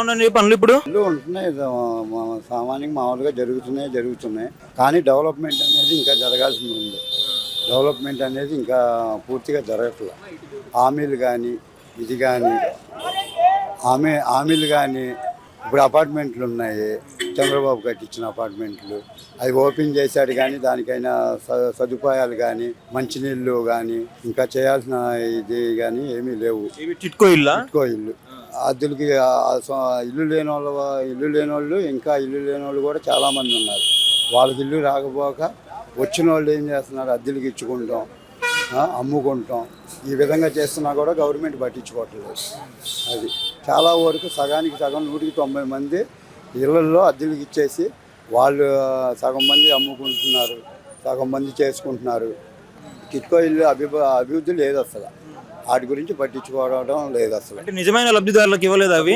ఉందండి పనులు ఇప్పుడు? ఇల్లు ఉంటున్నాయి. సామాన్యంగా మామూలుగా జరుగుతున్నాయి జరుగుతున్నాయి. కానీ డెవలప్మెంట్ అనేది ఇంకా జరగాల్సి ఉంది. డెవలప్మెంట్ అనేది ఇంకా పూర్తిగా జరగట్లేదు హామీలు కానీ ఇది కానీ హామీ హామీలు కానీ ఇప్పుడు అపార్ట్మెంట్లు ఉన్నాయి. చంద్రబాబు కట్టించిన అపార్ట్మెంట్లు. అవి ఓపెన్ చేశాడు కానీ దానికైనా స- సదుపాయాలు కానీ మంచినీళ్ళు కానీ ఇంకా చేయాల్సిన ఇది కానీ ఏమీ లేవు. టిట్కో ఇల్లా? ఇల్లు. అద్దెలకి ఇల్లు లేని వాళ్ళు ఇల్లు లేని వాళ్ళు ఇంకా ఇల్లు లేని వాళ్ళు కూడా చాలామంది ఉన్నారు. వాళ్ళకి ఇల్లు రాకపోక వచ్చిన వాళ్ళు ఏం చేస్తున్నారు? అద్దెలకి ఇచ్చుకుంటాం అమ్ముకుంటాం. ఈ విధంగా చేస్తున్నా కూడా గవర్నమెంట్ పట్టించుకోవట్లేదు. అది చాలా వరకు సగానికి సగం నూటికి తొంభై మంది ఇళ్ళల్లో అద్దెలకి ఇచ్చేసి వాళ్ళు సగం మంది అమ్ముకుంటున్నారు సగం మంది చేసుకుంటున్నారు. కిట్కో ఇల్లు అభి అభివృద్ధి లేదు అసలు. వాటి గురించి పట్టించుకోవడం లేదు అసలు. అంటే నిజమైన లబ్ధిదారులకు ఇవ్వలేదు అవి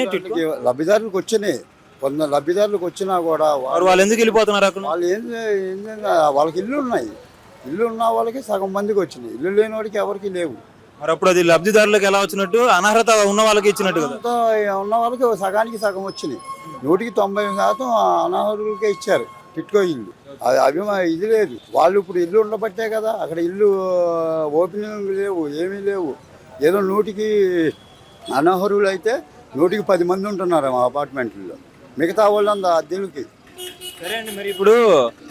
లబ్ధిదారులకు వచ్చినాయి. కొంత లబ్ధిదారులకు వచ్చినా కూడా వాళ్ళు ఎందుకు వెళ్ళిపోతున్నారు అక్కడ? వాళ్ళు ఏం? వాళ్ళకి ఇల్లు ఉన్నాయి. ఇల్లు ఉన్న వాళ్ళకి సగం మందికి వచ్చినాయి. ఇల్లు లేని వాడికి ఎవరికి లేవు. మరి అప్పుడు అది లబ్ధిదారులకు ఎలా వచ్చినట్టు? అనర్హత ఉన్న వాళ్ళకి ఇచ్చినట్టు కదా? ఉన్న వాళ్ళకి సగానికి సగం వచ్చినాయి. నూటికి తొంభై శాతం అనాహరులకే ఇచ్చారు టిట్కో ఇల్లు. అది అభిమా ఇది లేదు. వాళ్ళు ఇప్పుడు ఇల్లు ఉండబట్టే కదా అక్కడ ఇల్లు ఓపెనింగ్ లేవు ఏమీ లేవు. ఏదో నూటికి అనర్హులు అయితే నూటికి పది మంది ఉంటున్నారు మా అపార్ట్మెంట్లో. మిగతా వాళ్ళంతా అద్దెలకి. సరే అండి మరి ఇప్పుడు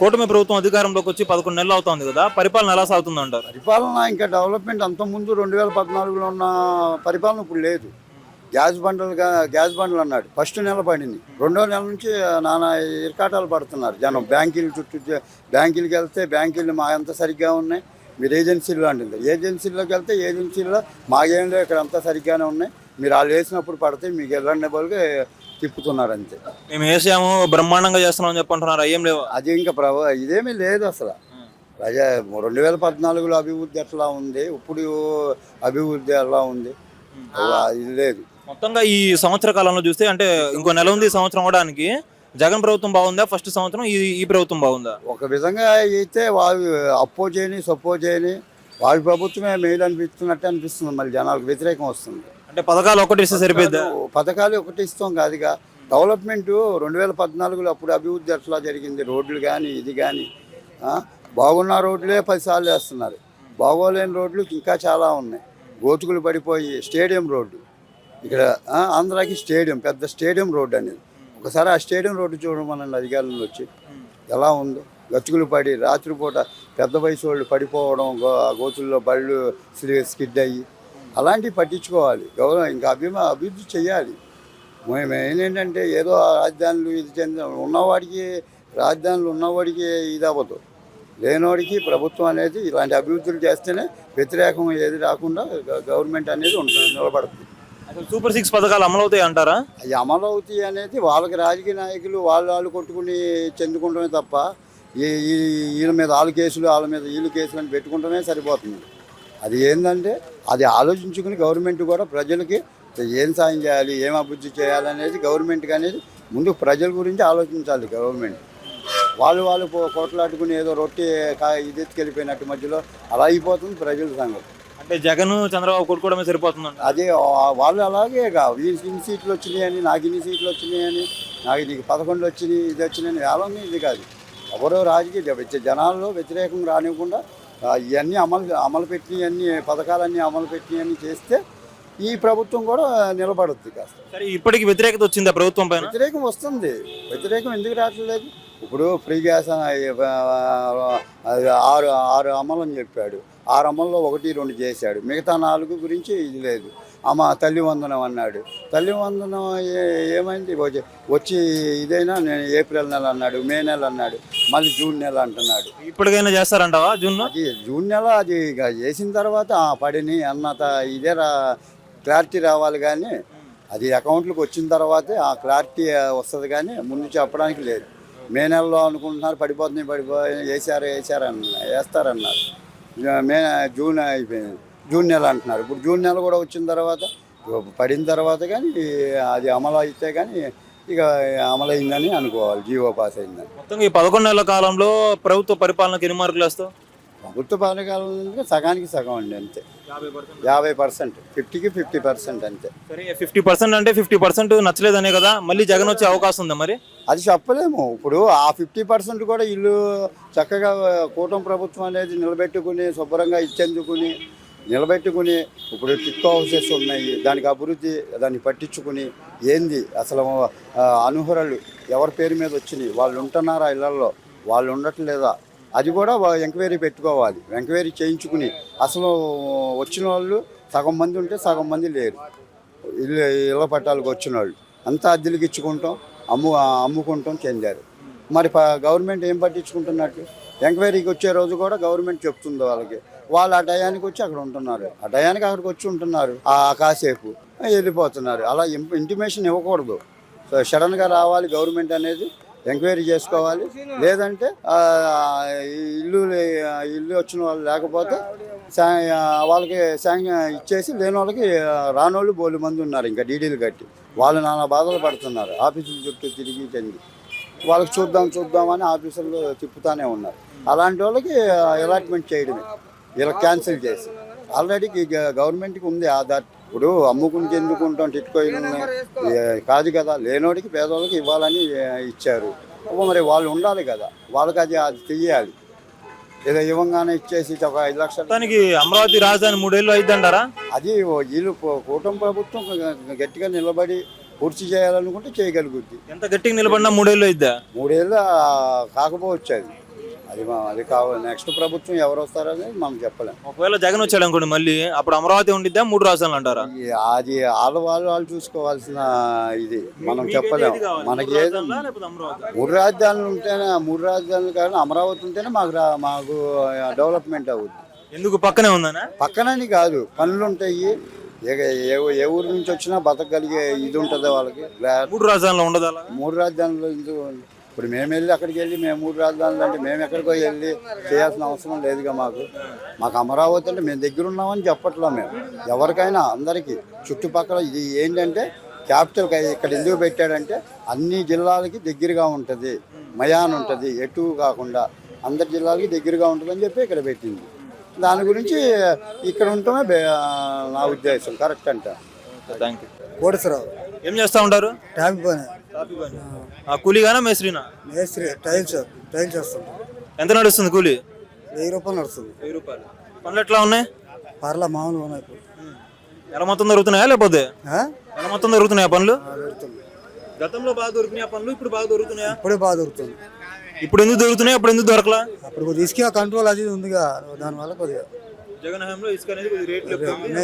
కూటమి ప్రభుత్వం అధికారంలోకి వచ్చి పదకొండు నెలలు అవుతుంది కదా పరిపాలన ఎలా సాగుతుంది అంటారు పరిపాలన ఇంకా డెవలప్మెంట్ అంత ముందు రెండు వేల పద్నాలుగులో ఉన్న పరిపాలన ఇప్పుడు లేదు. గ్యాస్ బండలు గా- గ్యాస్ బండలు అన్నాడు. ఫస్ట్ నెల పడింది. రెండో నెల నుంచి నానా ఇరకాటాలు పడుతున్నారు జనం. బ్యాంకులు చుట్టూ బ్యాంకులకి వెళ్తే బ్యాంకులు మా అంత సరిగ్గా ఉన్నాయి. మీరు ఏజెన్సీలో అంటుంది. ఏజెన్సీలోకి వెళ్తే ఏజెన్సీలో మాకేం ఇక్కడ అంతా సరిగ్గానే ఉన్నాయి. మీరు వాళ్ళు వేసినప్పుడు పడితే మీకు వెళ్ళండి బదులుగా తిప్పుతున్నారు అంతే. మేము వేసాము బ్రహ్మాండంగా చేస్తున్నాం అని చెప్పంటున్నారు అయ్యేం లేవు. అది ఇంకా ప్రభావ ఇదేమీ లేదు అసలు. ప్రజా రెండు వేల పద్నాలుగులో అభివృద్ధి ఎట్లా ఉంది? ఇప్పుడు అభివృద్ధి ఎలా ఉంది? ఇది లేదు. మొత్తంగా ఈ సంవత్సర కాలంలో చూస్తే అంటే ఇంకో నెల ఉంది సంవత్సరం అవడానికి. జగన్ ప్రభుత్వం బాగుందా? ఫస్ట్ సంవత్సరం ఈ ఈ ప్రభుత్వం బాగుందా? ఒక విధంగా అయితే వాళ్ళు అప్పో చేయని సొప్పో చేయని వాళ్ళ ప్రభుత్వమే మేలు అనిపిస్తున్నట్టు అనిపిస్తుంది. మళ్ళీ జనాలకు వ్యతిరేకం వస్తుంది. అంటే పథకాలు ఒకటి ఇస్తే సరిపోద్దా పథకాలు ఒకటి ఇస్తాం కాదుగా. డెవలప్మెంట్ రెండు వేల పద్నాలుగులో అప్పుడు అభివృద్ధి ఎట్లా జరిగింది? రోడ్లు కానీ ఇది కానీ బాగున్న రోడ్లే పదిసార్లు వేస్తున్నారు. బాగోలేని రోడ్లు ఇంకా చాలా ఉన్నాయి. గోతుకులు పడిపోయి స్టేడియం రోడ్డు ఇక్కడ ఆంధ్రాకి స్టేడియం పెద్ద స్టేడియం రోడ్డు అనేది. ఒకసారి ఆ స్టేడియం రోడ్డు చూడమనండి అధికారులు వచ్చి ఎలా ఉందో? గతుకులు పడి రాత్రిపూట పెద్ద వయసు వాళ్ళు పడిపోవడం గోతుల్లో బళ్ళు స్కిడ్ అయ్యి అలాంటివి పట్టించుకోవాలి. గౌరవం ఇంకా అభిమా అభివృద్ధి చేయాలి. మేము ఏంటంటే ఏదో రాజధానులు ఇది చెందిన ఉన్నవాడికి రాజధానులు ఉన్నవాడికి ఇది అవ్వదు. లేనివాడికి ప్రభుత్వం అనేది ఇలాంటి అభివృద్ధులు చేస్తేనే వ్యతిరేకం ఏది రాకుండా గవర్నమెంట్ అనేది ఉంటుంది నిలబడుతుంది. అసలు సూపర్ సిక్స్ పథకాలు అమలవుతాయి అంటారా? అవి అమలవుతాయి అనేది వాళ్ళకి రాజకీయ నాయకులు వాళ్ళు వాళ్ళు కొట్టుకుని చెందుకుంటమే తప్ప ఈ వీళ్ళ మీద వాళ్ళ కేసులు వాళ్ళ మీద వీళ్ళు కేసులు అని పెట్టుకుంటమే సరిపోతుంది. అది ఏంటంటే అది ఆలోచించుకుని గవర్నమెంట్ కూడా ప్రజలకి ఏం సాయం చేయాలి ఏం అభివృద్ధి చేయాలి అనేది గవర్నమెంట్కి అనేది ముందు ప్రజల గురించి ఆలోచించాలి గవర్నమెంట్. వాళ్ళు వాళ్ళు కొట్లాడుకుని ఏదో రొట్టె ఇది ఎత్తుకెళ్ళిపోయినట్టు మధ్యలో అలా అయిపోతుంది ప్రజల సంగతి జగన్ చంద్రబాబు కొట్టుకోవడమే సరిపోతుందంట అదే ఆ- వాళ్ళు అలాగే వీళ్ళకి ఇన్ని సీట్లు వచ్చినాయని నాకు ఇన్ని సీట్లు వచ్చినాయని నాకు నీకు పదకొండు వచ్చినాయి ఇది వచ్చినాయని వేలం ఇది కాదు. ఎవరో రాజకీయ జనాల్లో వ్యతిరేకం రానివ్వకుండా ఆ, ఇవన్నీ అమలు అమలు పెట్టినవన్నీ పథకాలన్నీ అమలు పెట్టినవన్నీ చేస్తే ఈ ప్రభుత్వం కూడా నిలబడుద్ది కాస్త. సరే ఇప్పటికి వ్యతిరేకత వచ్చిందా ప్రభుత్వం పైన? వ్యతిరేకం వస్తుంది. వ్యతిరేకం ఎందుకు రావట్లేదు ఇప్పుడు ఫ్రీ గ్యాస్ ఆ, ఆరు ఆరు అమలు అని చెప్పాడు. ఆరు అమల్లో ఒకటి రెండు చేశాడు. మిగతా నాలుగు గురించి ఇది లేదు. అమ్మ తల్లి వందనం అన్నాడు. తల్లి వందనం ఏమైంది? వచ్చి- ఇదైనా? నేను ఏప్రిల్ నెల అన్నాడు మే నెల అన్నాడు మళ్ళీ జూన్ నెల అంటున్నాడు. ఇప్పటికైనా చేస్తారంటావా జూన్ అది జూన్ నెల అది చేసిన తర్వాత ఆ పడిని అన్నత ఇదే క్లారిటీ రావాలి కానీ అది అకౌంట్లకు వచ్చిన తర్వాతే ఆ క్లారిటీ వస్తుంది కానీ ముందు చెప్పడానికి లేదు. మే నెలలో అనుకుంటున్నారు పడిపోతున్నాయి పడిపోయి వేసారు వేసారు అన్న వేస్తారన్నారు. మే జూన్ అయిపోయింది జూన్ నెల అంటున్నారు. ఇప్పుడు జూన్ నెల కూడా వచ్చిన తర్వాత పడిన తర్వాత కానీ అది అమలు అయితే కానీ ఇక అమలైందని అనుకోవాలి. జీవో పాస్ అయిందని. మొత్తం ఈ పదకొండు నెలల కాలంలో ప్రభుత్వ పరిపాలనకు ఎన్ని మార్కులు వేస్తావు ప్రభుత్వ పథకాలు సగానికి సగం అండి అంతే. యాభై పర్సెంట్ ఫిఫ్టీకి ఫిఫ్టీ పర్సెంట్ అంతే. సరే ఫిఫ్టీ పర్సెంట్ అంటే ఫిఫ్టీ పర్సెంట్ నచ్చలేదనే కదా? మళ్ళీ జగన్ వచ్చే అవకాశం ఉందా మరి? అది చెప్పలేము. ఇప్పుడు ఆ ఫిఫ్టీ పర్సెంట్ కూడా ఇల్లు చక్కగా కూటమి ప్రభుత్వం అనేది నిలబెట్టుకుని శుభ్రంగా ఇచ్చేందుకుని నిలబెట్టుకుని ఇప్పుడు టిక్ హౌసెస్ ఉన్నాయి. దానికి అభివృద్ధి దాన్ని పట్టించుకుని ఏంది? అసలు అనుహరలు ఎవరి పేరు మీద వచ్చినాయి? వాళ్ళు ఉంటున్నారా ఇళ్ళలో వాళ్ళు ఉండట్లేదా? అది కూడా ఎంక్వైరీ పెట్టుకోవాలి. ఎంక్వైరీ చేయించుకుని అసలు వచ్చిన వాళ్ళు సగం మంది ఉంటే సగం మంది లేరు. ఇల్లు ఇళ్ళ పట్టాలకు వచ్చిన వాళ్ళు. అంతా అద్దెలకు ఇచ్చుకుంటాం అమ్ము అమ్ముకుంటాం చెందారు. మరి ప- గవర్నమెంట్ ఏం పట్టించుకుంటున్నట్టు? ఎంక్వైరీకి వచ్చే రోజు కూడా గవర్నమెంట్ చెప్తుంది వాళ్ళకి. వాళ్ళు ఆ టయానికి వచ్చి అక్కడ ఉంటున్నారు. ఆ టయానికి అక్కడికి వచ్చి ఉంటున్నారు. ఆ కాసేపు వెళ్ళిపోతున్నారు. అలా ఇంటిమేషన్ ఇవ్వకూడదు. సో సడన్గా రావాలి గవర్నమెంట్ అనేది. ఎంక్వైరీ చేసుకోవాలి. లేదంటే ఈ ఇల్లు ఇల్లు వచ్చిన వాళ్ళు లేకపోతే వాళ్ళకి శాంక్షన్ ఇచ్చేసి లేని వాళ్ళకి రాని వాళ్ళు బోలు మంది ఉన్నారు ఇంకా డీడీలు కట్టి. వాళ్ళు నానా బాధలు పడుతున్నారు. ఆఫీసుల చుట్టూ తిరిగి తిరిగి. వాళ్ళకి చూద్దాం చూద్దామని ఆఫీసులు తిప్పుతానే ఉన్నారు. అలాంటి వాళ్ళకి అలాట్మెంట్ చేయడమే. ఇలా క్యాన్సిల్ చేసి. ఆల్రెడీ గవర్నమెంట్కి ఉంది ఆధార్. ఇప్పుడు టిట్కోయిలు ఉన్నాయి. ఏ, కాదు కదా లేనోడికి పేదవాళ్ళకి ఇవ్వాలని ఇచ్చారు. మరి వాళ్ళు ఉండాలి కదా వాళ్ళకి అది అది చెయ్యాలి ఏదో ఇవ్వగానే ఇచ్చేసి ఒక ఐదు లక్షలు. మొత్తానికి అమరావతి రాజధాని మూడేళ్ళు అయిద్దంటారా? అది వీళ్ళు కూటమి ప్రభుత్వం గట్టిగా నిలబడి పూర్తి చేయాలనుకుంటే చేయగలుగుద్ది. ఎంత గట్టిగా నిలబడినా మూడేళ్ళు అయిద్దా? మూడేళ్ళు కాకపోవచ్చు అది. అది అది కావాలి. నెక్స్ట్ ప్రభుత్వం ఎవరు వస్తారనేది మనం చెప్పలేం. ఒకవేళ జగన్ వచ్చాడు అనుకోండి మళ్ళీ అప్పుడు అమరావతి ఉండిద్దా మూడు రాజధానులు అంటారా? అది వాళ్ళ వాళ్ళు వాళ్ళు చూసుకోవాల్సిన ఇది. మనం చెప్పలేం. మనకి ఏది మూడు రాజధానులు ఉంటేనే మూడు రాజధానులు కానీ అమరావతి ఉంటేనే మాకు మాకు డెవలప్మెంట్ అవుద్ది. ఎందుకు? పక్కనే ఉందనా? పక్కనని కాదు. పనులు ఉంటాయి. ఏ ఏ- ఊరు నుంచి వచ్చినా బతకగలిగే ఇది ఉంటుంది వాళ్ళకి. మూడు రాజధానులు ఉండదు మూడు రాజధానులు ఎందుకు? ఇప్పుడు మేము వెళ్ళి అక్కడికి వెళ్ళి మేము మూడు రాజధానులు అంటే మేము ఎక్కడికో వెళ్ళి చేయాల్సిన అవసరం లేదుగా మాకు. మాకు అమరావతి అంటే మేము దగ్గర ఉన్నామని చెప్పట్లా మేము. ఎవరికైనా అందరికీ. చుట్టుపక్కల ఇది ఏంటంటే క్యాపిటల్ ఇక్కడ ఎందుకు పెట్టాడంటే అన్ని జిల్లాలకి దగ్గరగా ఉంటుంది. మయాన్ ఉంటుంది. ఎటు కాకుండా అందరి జిల్లాలకి దగ్గరగా ఉంటుందని చెప్పి ఇక్కడ పెట్టింది. దాని గురించి ఇక్కడ ఉండటమే నా ఉద్దేశం. కరెక్ట్ అంట. Thank you Koteswararao. ఏం చేస్తా ఉంటారు? ట్యాప్ పని. ఆ, కూలీగానా మేస్త్రీనా? మేస్త్రి టైల్స్ టైల్స్ వేస్తాం ఎంత నడుస్తుంది కూలీ? వెయ్యి రూపాయలు నడుస్తుంది. వెయ్యి రూపాయలు. పనులు ఎట్లా ఉన్నాయి? పర్లా మామూలుగా ఉన్నాయి ఇప్పుడు. నెల మొత్తం దొరుకుతున్నాయా లేకపోతే? ఆ? నెల మొత్తం దొరుకుతున్నాయా పనులు? ఆ, గతంలో బాగా దొరికినాయా పనులు? ఇప్పుడు బాగా దొరుకుతున్నాయా? ఇప్పుడే బాగా దొరుకుతుంది. ఇప్పుడు ఎందుకు దొరుకుతున్నాయి? అప్పుడు ఎందుకు దొరకలా? అప్పుడు ఇసుక కంట్రోల్ అది ఉందిగా దానివల్ల కొద్దిగా. జగన్ హయాంలో ఇసుక అనేది ఉంది.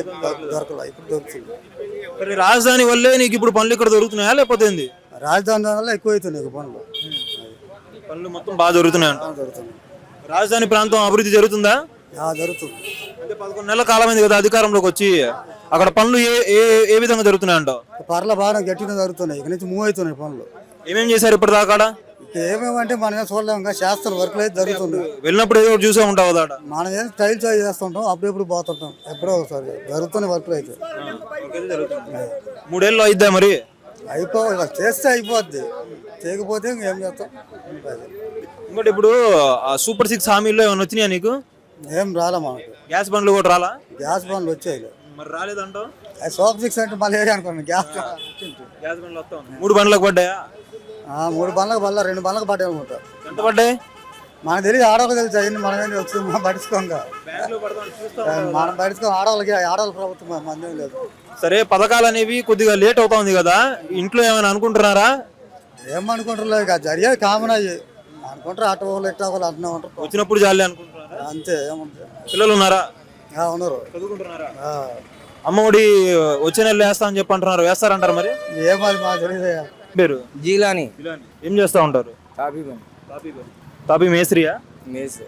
దొరకలా ఇప్పుడు దొరుకుతుంది. రాజధాని వల్లే నీకు ఇప్పుడు పనులు ఇక్కడ దొరుకుతున్నాయా లేకపోతే ఏంది? రాజధాని వల్ల ఎక్కువ అవుతుంది ఇక పనులు. పనులు మొత్తం బాగా అంట దొరుకుతుంది రాజధాని ప్రాంతం అభివృద్ధి జరుగుతుందా? ఆ, దొరుకుతుంది అంటే పదకొండు నెలల కాలమైంది కదా అధికారంలోకి వచ్చి అక్కడ పనులు ఏ ఏ ఏ విధంగా జరుగుతున్నాయి అంటావు? పర్ల బాగా గట్టిగా జరుగుతున్నాయి. ఇక నుంచి మూవ్ అవుతున్నాయి పనులు. ఏమేం చేశారు ఇప్పటిదాకా ఏమేమంటే మనం చూడలేము ఇంకా శాస్త్ర వర్క్లు అయితే జరుగుతుంది వెళ్ళినప్పుడు ఏదో చూసే ఉంటావు కదా. మనం ఏం టైల్స్ అవి చేస్తుంటాం అప్పుడెప్పుడు పోతుంటాం. ఎప్పుడో ఒకసారి జరుగుతున్నాయి వర్క్లు అయితే. మూడేళ్ళు అయిద్దా మరి? అయిపో చేస్తే అయిపోద్ది. చేయకపోతే ఇంకేం చేస్తాం. ఇంకోటి ఇప్పుడు ఆ సూపర్ సిక్స్ హామీల్లో ఏమైనా వచ్చినాయా నీకు? ఏం రాలే మనకు. గ్యాస్ బండ్లు కూడా రాలా? గ్యాస్ బండ్లు వచ్చాయి మరి రాలేదంటావు? అది సోప్ సిక్స్ అంటే మళ్ళీ ఏది అనుకోండి గ్యాస్ గ్యాస్ బండ్లు వస్తా. మూడు బండ్లకు పడ్డాయా? ఆ, మూడు బండ్లకు బల్ల రెండు బండ్లకు పట్టాయి అనుకుంటా. ఎంత పడ్డాయి? మనకు తెలియదు ఆడవాళ్ళకి తెలుసు అయ్యింది మనం ఏంటి వచ్చింది మనం పట్టించుకోంగా మనం పట్టించుకో ఆడవాళ్ళకి ఆడవాళ్ళ ప్రభుత్వం మందేం లేదు. సరే పథకాలు అనేవి కొద్దిగా లేట్ అవుతా ఉంది కదా. ఇంట్లో ఏమైనా అనుకుంటున్నారా? ఏమనుకుంటారు జరిగేది కామన్ అయ్యి. అనుకుంటారు అటు వాళ్ళు ఇట్లా వాళ్ళు అంటూనే ఉంటారు. వచ్చినప్పుడు చాలే అనుకుంటున్నారా? అంతే ఏముంటుంది పిల్లలు ఉన్నారా? ఆ, ఉన్నారు. చదువుకుంటున్నారా? ఆ, అమ్మఒడి వచ్చే నెల వేస్తా అని చెప్పి అంటున్నారు వేస్తారంటారు మరి? ఏం అది మాకు తెలియదు పేరు? జీలాని. ఏం చేస్తా ఉంటారు? కాపీ పని. తాపీ మేస్త్రియా? మేసి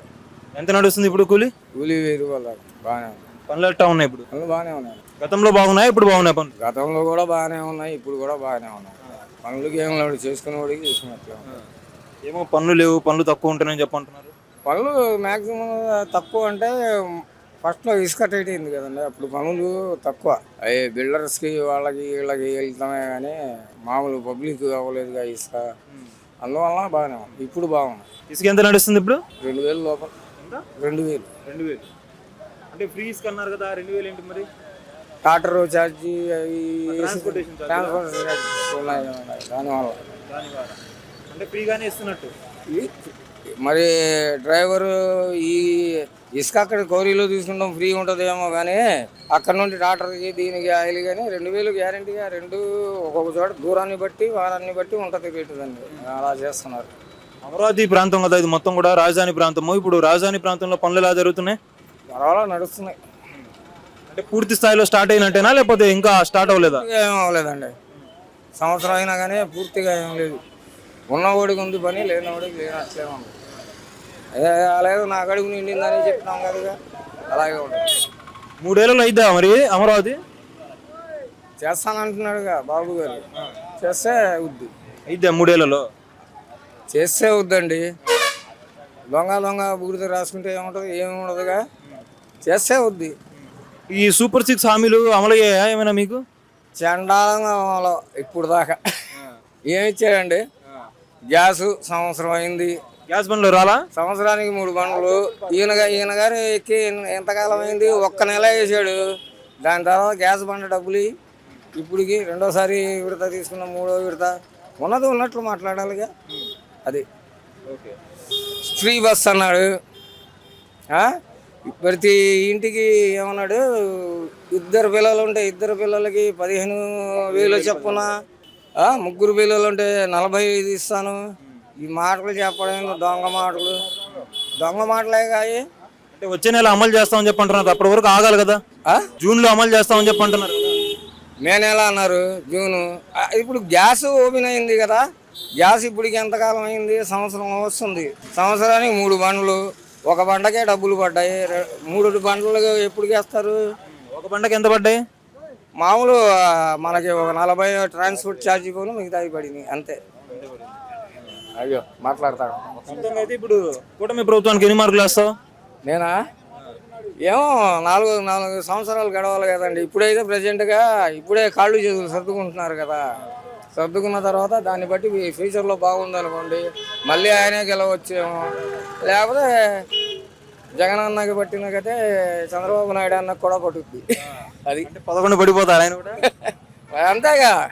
ఎంత నడుస్తుంది ఇప్పుడు కూలి? కూలీ వేరు వాళ్ళ బాగానే ఉన్నాయి పనులు ఎట్టా ఉన్నాయి ఇప్పుడు? పనులు బాగానే ఉన్నాయి. గతంలో బాగున్నాయి? ఇప్పుడు బాగున్నాయి పనులు? గతంలో కూడా బాగానే ఉన్నాయి ఇప్పుడు కూడా బాగానే ఉన్నాయి. పనులకి ఏం లేవు చేసుకునేవాడికి చేసుకున్నట్లే. ఏమో పనులు లేవు పనులు తక్కువ ఉంటున్నాయని చెప్పి అంటున్నారు పనులు మ్యాక్సిమం తక్కువ అంటే ఫస్ట్లో ఇసుక టైట్ అయింది కదండి అప్పుడు పనులు తక్కువ. అవి బిల్డర్స్కి వాళ్ళకి వీళ్ళకి వెళ్తామే కానీ మామూలు పబ్లిక్ అవ్వలేదుగా ఇసుక. అందువల్ల బాగానే ఉంది ఇప్పుడు బాగుంది ఇసుక ఎంత నడుస్తుంది ఇప్పుడు? రెండు వేలు లోపల. రెండు వేలు. రెండు వేలు. అంటే ఫ్రీ ఇసుకన్నారు కదా రెండు వేలు ఏంటి మరి? టాటర్ ఛార్జీ ట్రాన్స్పోర్టేషన్. దానివల్ల. అంటే ఫ్రీగానే ఇస్తున్నట్టు? మరి డ్రైవరు ఈ ఇసుక అక్కడ కోరీలో తీసుకుంటాం ఫ్రీ ఉంటుందేమో కానీ అక్కడ నుండి డాక్టర్కి దీనికి ఆయిల్ కానీ రెండు వేలు గ్యారంటీగా రెండు ఒక్కొక్క చోట దూరాన్ని బట్టి వారాన్ని బట్టి ఉంటుంది రేటు దాన్ని. అలా చేస్తున్నారు. అమరావతి ప్రాంతం కదా ఇది మొత్తం కూడా రాజధాని ప్రాంతము. ఇప్పుడు రాజధాని ప్రాంతంలో పనులు ఎలా జరుగుతున్నాయి? పర్వాలా నడుస్తున్నాయి. అంటే పూర్తి స్థాయిలో స్టార్ట్ అయినట్టేనా? లేకపోతే ఇంకా స్టార్ట్ అవ్వలేదా? ఏం అవ్వలేదండి. సంవత్సరం అయినా కానీ పూర్తిగా ఏం లేదు. ఉన్నవాడికి ఉంది పని లేనివాడికి లేనట్లే ఉంది. లేదు నా గడుగు నిండిందని చెప్తాం కదా అలాగే ఉంటుంది మూడేళ్ళలో అయిద్దా మరి అమరావతి? చేస్తానంటున్నాడుగా బాబు గారు. చేస్తే అవుద్ది. అయిద్దా మూడేళ్ళలో? చేస్తే అవుద్దండి. దొంగ దొంగ బూడిద రాసుకుంటే ఏముంటుంది? ఏమి ఉండదుగా? చేస్తే అవుద్ది. ఈ సూపర్ సిక్స్ హామీలు అమలు అయ్యాయా ఏమైనా మీకు? చండాలంగా అమలు. ఇప్పుడు దాకా. ఏమి ఇచ్చాడండి గ్యాసు సంవత్సరం అయింది. గ్యాస్ బండ్లు రాలా? సంవత్సరానికి మూడు బండ్లు. ఈయన ఈయన గారు ఎక్కి ఎంతకాలం అయింది. ఒక్క నెల వేసాడు. దాని తర్వాత గ్యాస్ బండ డబ్బులు. ఇప్పటికి రెండోసారి విడత తీసుకున్న మూడో విడత. ఉన్నది ఉన్నట్లు మాట్లాడాలిగా. అది. ఓకే. ఫ్రీ బస్ అన్నాడు? ప్రతి ఇంటికి ఏమన్నాడు? ఇద్దరు పిల్లలు ఉంటే ఇద్దరు పిల్లలకి పదిహేను వేలు చెప్పున? ముగ్గురు పిల్లలు ఉంటే నలభై ఐదు ఇస్తాను. ఈ మాటలు చెప్పడం దొంగ మాటలు. దొంగ మాటలే కాయి. అంటే వచ్చే నెల అమలు చేస్తామని చెప్పి అంటున్నారు అప్పటి వరకు ఆగాలి కదా. ఆ? జూన్లో అమలు చేస్తామని చెప్పి అంటున్నారు మే నెల అన్నారు జూను. ఇప్పుడు గ్యాస్ ఓపెన్ అయింది కదా. గ్యాస్ ఇప్పటికి ఎంతకాలం అయింది? సంవత్సరం వస్తుంది. సంవత్సరానికి మూడు బండ్లు. ఒక బండకే డబ్బులు పడ్డాయి. మూడు బండ్లు ఎప్పుడు వేస్తారు ఒక బండకి ఎంత పడ్డాయి? మామూలు మనకి ఒక నలభై ట్రాన్స్పోర్ట్ ఛార్జీ పోను మిగతావి పడింది అంతే. అయ్యో అయితే ఇప్పుడు కూటమి ప్రభుత్వానికి ఎన్ని మార్కులు వేస్తావు? నేనా? ఏమో నాలుగు నాలుగు సంవత్సరాలు గడవాలి కదండి. ఇప్పుడైతే ప్రజెంట్గా ఇప్పుడే కాళ్ళు చేతులు సర్దుకుంటున్నారు కదా. సర్దుకున్న తర్వాత దాన్ని బట్టి ఫ్యూచర్లో బాగుంది అనుకోండి. మళ్ళీ ఆయనే గెలవచ్చేమో. లేకపోతే జగన్ అన్నకి పట్టినకైతే చంద్రబాబు నాయుడు అన్నకు కూడా పట్టుద్ది. అది. అంటే పదకొండు పడిపోతారు ఆయన కూడా? అంతేగా.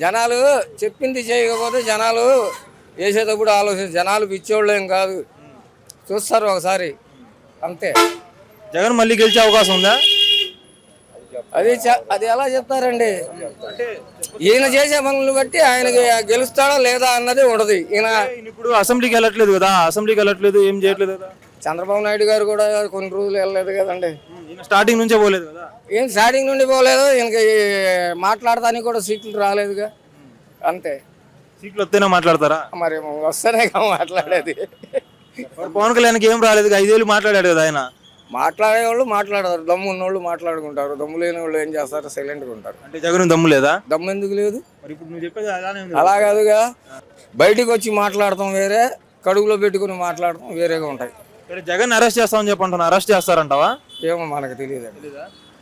జనాలు చెప్పింది చేయకపోతే జనాలు వేసేటప్పుడు ఆలోచన జనాలు పిచ్చోళ్ళు ఏం కాదు. చూస్తారు ఒకసారి. అంతే. జగన్ మళ్ళీ గెలిచే అవకాశం ఉందా? అది చ- అది ఎలా చెప్తారండి? ఈయన చేసే పనులు బట్టి ఆయనకి గెలుస్తాడా లేదా అన్నది ఉండదు. ఈయన ఇప్పుడు అసెంబ్లీకి వెళ్ళట్లేదు కదా అసెంబ్లీకి వెళ్ళట్లేదు ఏం చేయట్లేదు కదా? చంద్రబాబు నాయుడు గారు కూడా కొన్ని రోజులు వెళ్ళలేదు కదండి. స్టార్టింగ్ నుంచే పోలేదు కదా? ఈయన స్టార్టింగ్ నుండి పోలేదు ఈయనకి మాట్లాడటానికి కూడా సీట్లు రాలేదుగా. అంతే. సీట్లు వస్తేనే మాట్లాడతారా? మరి వస్తేనే మాట్లాడేది. పవన్ కళ్యాణ్కి ఏం రాలేదు ఐదేళ్ళు మాట్లాడాడు కదా ఆయన. మాట్లాడేవాళ్ళు మాట్లాడతారు. దమ్ము ఉన్నోళ్ళు మాట్లాడుకుంటారు. దమ్ము లేని వాళ్ళు ఏం చేస్తారు? సైలెంట్గా ఉంటారు. అంటే జగన్ దమ్ము లేదా? దమ్ము ఎందుకు లేదు? మరి ఇప్పుడు నువ్వు చెప్పేది అలానే ఉంది. అలా కాదుగా. బయటికి వచ్చి మాట్లాడటం వేరే కడుగులో పెట్టుకుని మాట్లాడటం వేరేగా ఉంటాయి. జగన్ అరెస్ట్ చేస్తామని చెప్పి అంటున్నా. అరెస్ట్ చేస్తారంటావా? ఏమో మనకు తెలియదండి.